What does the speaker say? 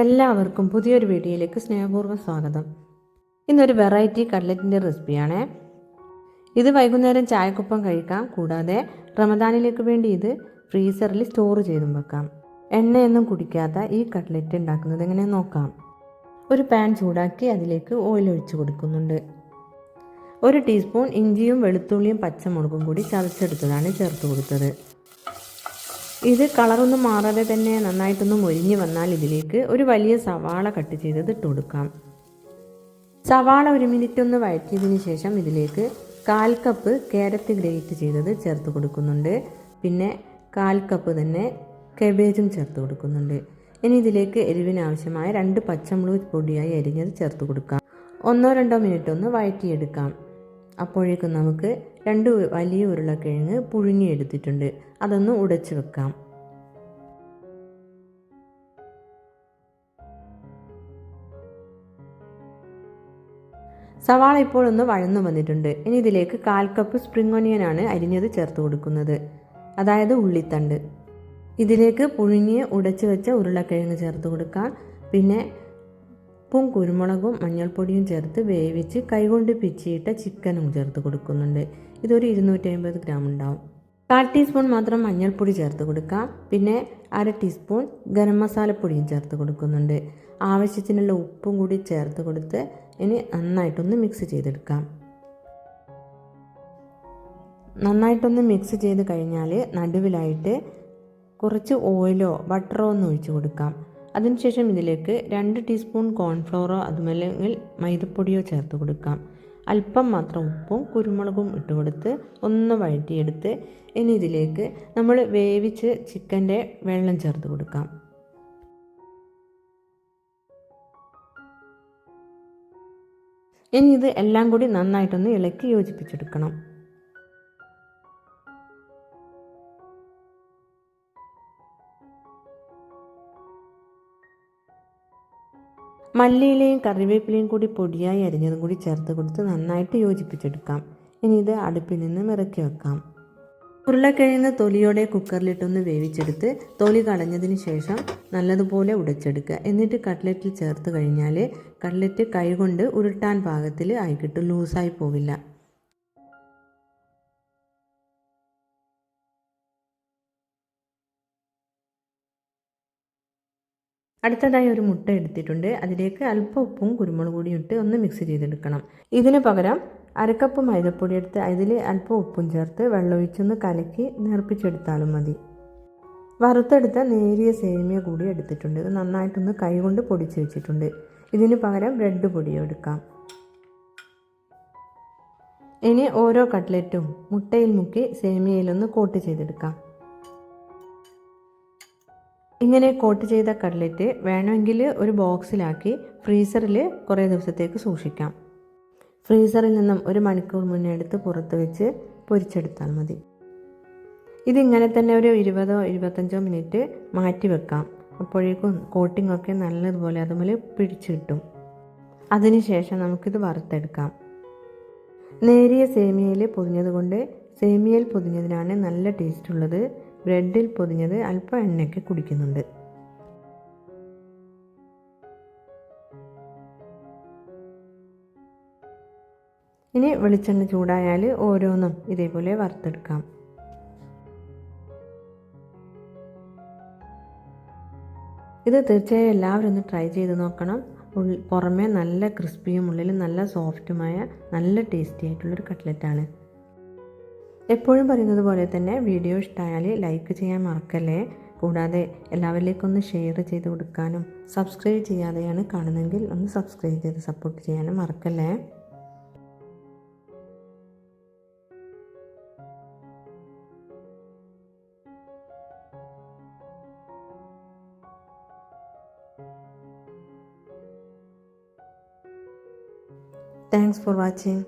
എല്ലാവർക്കും പുതിയൊരു വീഡിയോയിലേക്ക് സ്നേഹപൂർവം സ്വാഗതം. ഇന്നൊരു വെറൈറ്റി കട്ലറ്റിന്റെ റെസിപ്പിയാണ്. ഇത് വൈകുന്നേരം ചായക്കൊപ്പം കഴിക്കാം. കൂടാതെ റമദാനിലേക്ക് വേണ്ടി ഇത് ഫ്രീസറിൽ സ്റ്റോർ ചെയ്തും വെക്കാം. എണ്ണയൊന്നും കുടിക്കാത്ത ഈ കട്ലറ്റ് ഉണ്ടാക്കുന്നത് എങ്ങനെ നോക്കാം. ഒരു പാൻ ചൂടാക്കി അതിലേക്ക് ഓയിൽ ഒഴിച്ചു കൊടുക്കുന്നുണ്ട്. ഒരു ടീസ്പൂൺ ഇഞ്ചിയും വെളുത്തുള്ളിയും പച്ചമുളകും കൂടി ചതച്ചെടുത്തതാണ് ചേർത്ത് കൊടുത്തത്. ഇത് കളറൊന്നും മാറാതെ തന്നെ നന്നായിട്ടൊന്ന് മൊരിഞ്ഞ് വന്നാൽ ഇതിലേക്ക് ഒരു വലിയ സവാള കട്ട് ചെയ്തത് ഇട്ട് കൊടുക്കാം. സവാള ഒരു മിനിറ്റ് ഒന്ന് വഴറ്റിയതിന് ശേഷം ഇതിലേക്ക് കാൽ കപ്പ് കാരറ്റ് ഗ്രേറ്റ് ചെയ്തത് ചേർത്ത് കൊടുക്കുന്നുണ്ട്. പിന്നെ കാൽ കപ്പ് തന്നെ കബേജും ചേർത്ത് കൊടുക്കുന്നുണ്ട്. ഇനി ഇതിലേക്ക് എരിവിനാവശ്യമായ രണ്ട് പച്ചമുളക് പൊടിയായി അരിഞ്ഞത് ചേർത്ത് കൊടുക്കാം. ഒന്നോ രണ്ടോ മിനിറ്റ് ഒന്ന് വഴറ്റിയെടുക്കാം. അപ്പോഴേക്കും നമുക്ക് രണ്ട് വലിയ ഉരുളക്കിഴങ്ങ് പുഴുങ്ങിയെടുത്തിട്ടുണ്ട്. അതൊന്ന് ഉടച്ചു വെക്കാം. സവാള ഇപ്പോൾ ഒന്ന് വഴന്നു വന്നിട്ടുണ്ട്. ഇനി ഇതിലേക്ക് കാൽ കപ്പ് സ്പ്രിംഗ് ഒനിയനാണ് അരിഞ്ഞത് ചേർത്ത് കൊടുക്കുന്നത്. അതായത് ഉള്ളിത്തണ്ട്. ഇതിലേക്ക് പുഴുങ്ങിയ ഉടച്ചു വെച്ച ഉരുളക്കിഴങ്ങ് ചേർത്ത് കൊടുക്കാം. പിന്നെ ഉപ്പും കുരുമുളകും മഞ്ഞൾപ്പൊടിയും ചേർത്ത് വേവിച്ച് കൈകൊണ്ട് പിച്ചിയിട്ട ചിക്കനും ചേർത്ത് കൊടുക്കുന്നുണ്ട്. ഇതൊരു ഇരുന്നൂറ്റി അമ്പത് ഗ്രാം ഉണ്ടാവും. കാൽ ടീസ്പൂൺ മാത്രം മഞ്ഞൾപ്പൊടി ചേർത്ത് കൊടുക്കാം. പിന്നെ അര ടീസ്പൂൺ ഗരം മസാലപ്പൊടിയും ചേർത്ത് കൊടുക്കുന്നുണ്ട്. ആവശ്യത്തിനുള്ള ഉപ്പും കൂടി ചേർത്ത് കൊടുത്ത് ഇനി നന്നായിട്ടൊന്ന് മിക്സ് ചെയ്തെടുക്കാം. നന്നായിട്ടൊന്ന് മിക്സ് ചെയ്ത് കഴിഞ്ഞാൽ നടുവിലായിട്ട് കുറച്ച് ഓയിലോ ബട്ടറോ ഒന്ന് ഒഴിച്ച് കൊടുക്കാം. അതിനുശേഷം ഇതിലേക്ക് രണ്ട് ടീസ്പൂൺ കോൺഫ്ലോറോ അതുമല്ലെങ്കിൽ മൈദപ്പൊടിയോ ചേർത്ത് കൊടുക്കാം. അല്പം മാത്രം ഉപ്പും കുരുമുളകും ഇട്ട് കൊടുത്ത് ഒന്ന് വഴറ്റിയെടുത്ത് ഇനി ഇതിലേക്ക് നമ്മൾ വേവിച്ച് ചിക്കന്റെ വെള്ളം ചേർത്ത് കൊടുക്കാം. ഇനി ഇത് എല്ലാം കൂടി നന്നായിട്ടൊന്ന് ഇളക്കി യോജിപ്പിച്ചെടുക്കണം. മല്ലിയിലയും കറിവേപ്പിലയും കൂടി പൊടിയായി അരിഞ്ഞതും കൂടി ചേർത്ത് കൊടുത്ത് നന്നായിട്ട് യോജിപ്പിച്ചെടുക്കാം. ഇനി ഇത് അടുപ്പിൽ നിന്ന് ഇറക്കി വെക്കാം. ഉരുളക്കിഴങ്ങ് തൊലിയോടെ കുക്കറിലിട്ടൊന്ന് വേവിച്ചെടുത്ത് തൊലി കളഞ്ഞതിന് ശേഷം നല്ലതുപോലെ ഉടച്ചെടുക്കുക. എന്നിട്ട് കട്ട്ലറ്റിൽ ചേർത്ത് കഴിഞ്ഞാൽ കട്ട്ലറ്റ് കൈകൊണ്ട് ഉരുട്ടാൻ പാകത്തിൽ ആയി കിട്ടും. ലൂസായി പോവില്ല. അടുത്തതായി ഒരു മുട്ട എടുത്തിട്ടുണ്ട്. അതിലേക്ക് അല്പം ഉപ്പും കുരുമുളക് പൊടിയും ഇട്ട് ഒന്ന് മിക്സ് ചെയ്തെടുക്കണം. ഇതിന് പകരം അരക്കപ്പ് മൈദപ്പൊടി എടുത്ത് അതിൽ അല്പം ഉപ്പും ചേർത്ത് വെള്ളമൊഴിച്ചൊന്ന് കലക്കി നേർപ്പിച്ചെടുത്താലും മതി. വറുത്തെടുത്ത നേരിയ സേമിയ കൂടി എടുത്തിട്ടുണ്ട്. ഇത് നന്നായിട്ടൊന്ന് കൈകൊണ്ട് പൊടിച്ച് വെച്ചിട്ടുണ്ട്. ഇതിന് പകരം ബ്രെഡ് പൊടിയോ എടുക്കാം. ഇനി ഓരോ കട്ട്ലറ്റും മുട്ടയിൽ മുക്കി സേമിയയിലൊന്ന് കോട്ട് ചെയ്തെടുക്കാം. ഇങ്ങനെ കോട്ട് ചെയ്ത കട്ട്ലറ്റ് വേണമെങ്കിൽ ഒരു ബോക്സിലാക്കി ഫ്രീസറിൽ കുറേ ദിവസത്തേക്ക് സൂക്ഷിക്കാം. ഫ്രീസറിൽ നിന്നും ഒരു മണിക്കൂർ മുന്നേ എടുത്ത് പുറത്ത് വെച്ച് പൊരിച്ചെടുത്താൽ മതി. ഇതിങ്ങനെ തന്നെ ഒരു ഇരുപതോ ഇരുപത്തഞ്ചോ മിനിറ്റ് മാറ്റി വെക്കാം. അപ്പോഴേക്കും കോട്ടിംഗ് ഒക്കെ നല്ലതുപോലെ അതുപോലെ പിടിച്ചു കിട്ടും. അതിനുശേഷം നമുക്കിത് വറുത്തെടുക്കാം. നേരിയ സേമിയയിൽ പൊതിഞ്ഞതുകൊണ്ട് സേമിയയിൽ പൊതിഞ്ഞതിനാണ് നല്ല ടേസ്റ്റ് ഉള്ളത്. ബ്രെഡിൽ പൊതിഞ്ഞത് അല്പം എണ്ണയൊക്കെ കുടിക്കുന്നുണ്ട്. ഇനി വെളിച്ചെണ്ണ ചൂടായാൽ ഓരോന്നും ഇതേപോലെ വറുത്തെടുക്കാം. ഇത് തീർച്ചയായും എല്ലാവരും ഒന്ന് ട്രൈ ചെയ്ത് നോക്കണം. പുറമേ നല്ല ക്രിസ്പിയും ഉള്ളിൽ നല്ല സോഫ്റ്റുമായ നല്ല ടേസ്റ്റി ആയിട്ടുള്ളൊരു കട്ട്ലറ്റാണ്. എപ്പോഴും പറയുന്നത് പോലെ തന്നെ വീഡിയോ ഇഷ്ടമായാൽ ലൈക്ക് ചെയ്യാൻ മറക്കല്ലേ? കൂടാതെ എല്ലാവരിലേക്കൊന്ന് ഷെയർ ചെയ്ത് കൊടുക്കാനും സബ്സ്ക്രൈബ് ചെയ്യാതെയാണ് കാണുന്നതെങ്കിൽ ഒന്ന് സബ്സ്ക്രൈബ് ചെയ്ത് സപ്പോർട്ട് ചെയ്യാനും മറക്കല്ലേ? Thanks for watching